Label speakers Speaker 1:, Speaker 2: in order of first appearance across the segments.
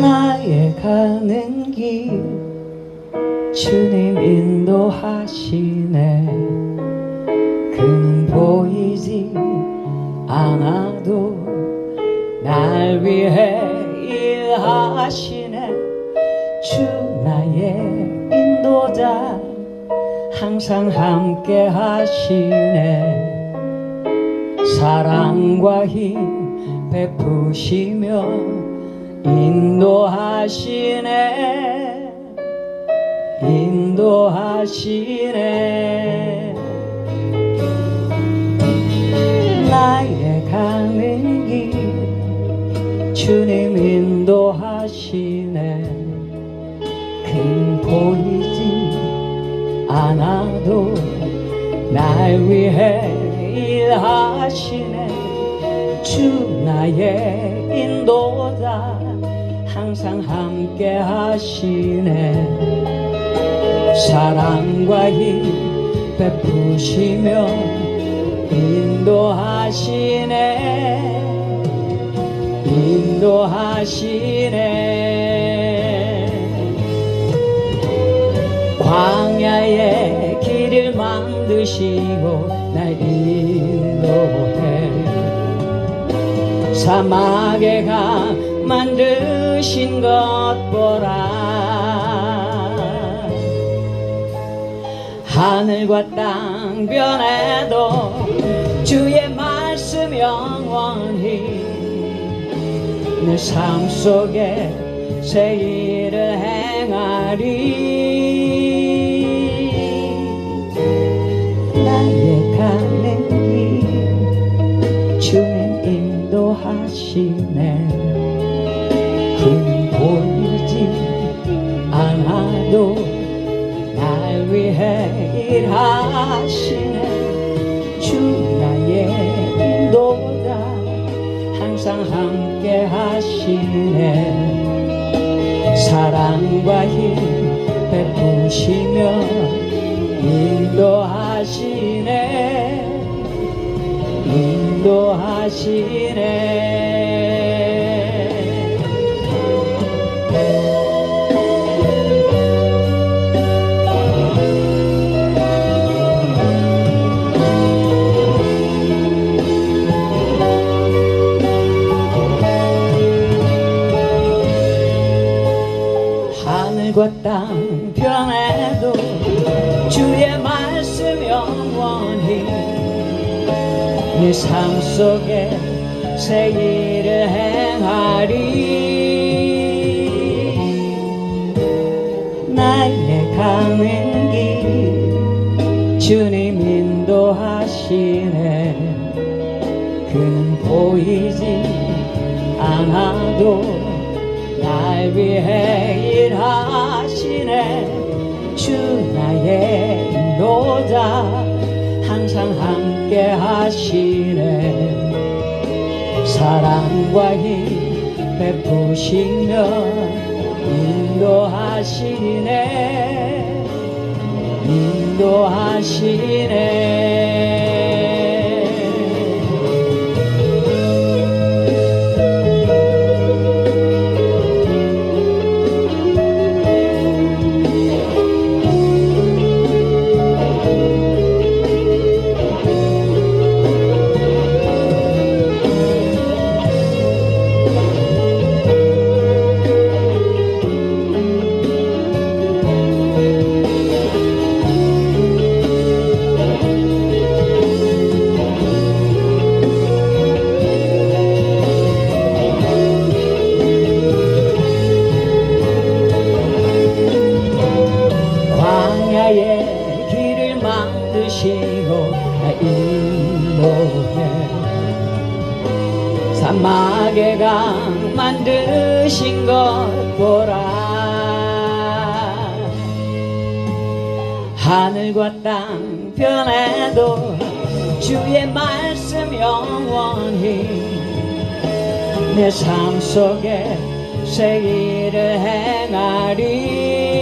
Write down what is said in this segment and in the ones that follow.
Speaker 1: 나의 가는 길. 주님 인도하시네. 그는 보이지 않아 하시네. 주 나의 인도자 항상 함께 하시네. 사랑과 힘 베푸시며 인도하시네. 인도하시네. 나의 가는 길 주님 인도 하시네 큰 보이지 않아도 날 위해 일하시네. 주 나의 인도자 항상 함께 하시네. 사랑과 힘 베푸시며 인도하시네 인도하시네. 광야의 길을 만드시고 날 인도해. 사막에 가 만드신 것 보라. 하늘과 땅 변해도 내 삶 속에 새 일을 행하리 항상 함께 하시네. 사랑과 힘 베푸시며 인도하시네. 인도하시네 하늘과 땅 변해도 주의 말씀 영원히 내 삶 속에 새 일을 행하리. 나의 가는 길 주님 인도하시네. 그는 보이지 않아도 날 위해 일하시네. 주 나의 인도자 항상 함께 하시네. 사랑과 힘 베푸시며 인도하시네. 인도하시네 인도해. 사막의 강 만드신 것 보라. 하늘과 땅 변해도 주의 말씀 영원히 내 삶 속에 새 일을 행하리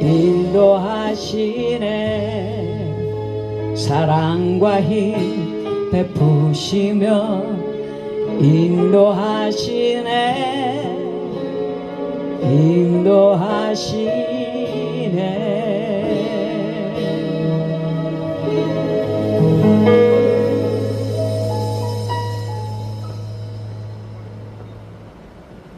Speaker 1: 인도하시네. 사랑과 힘 베푸시며 인도하시네. 인도하시네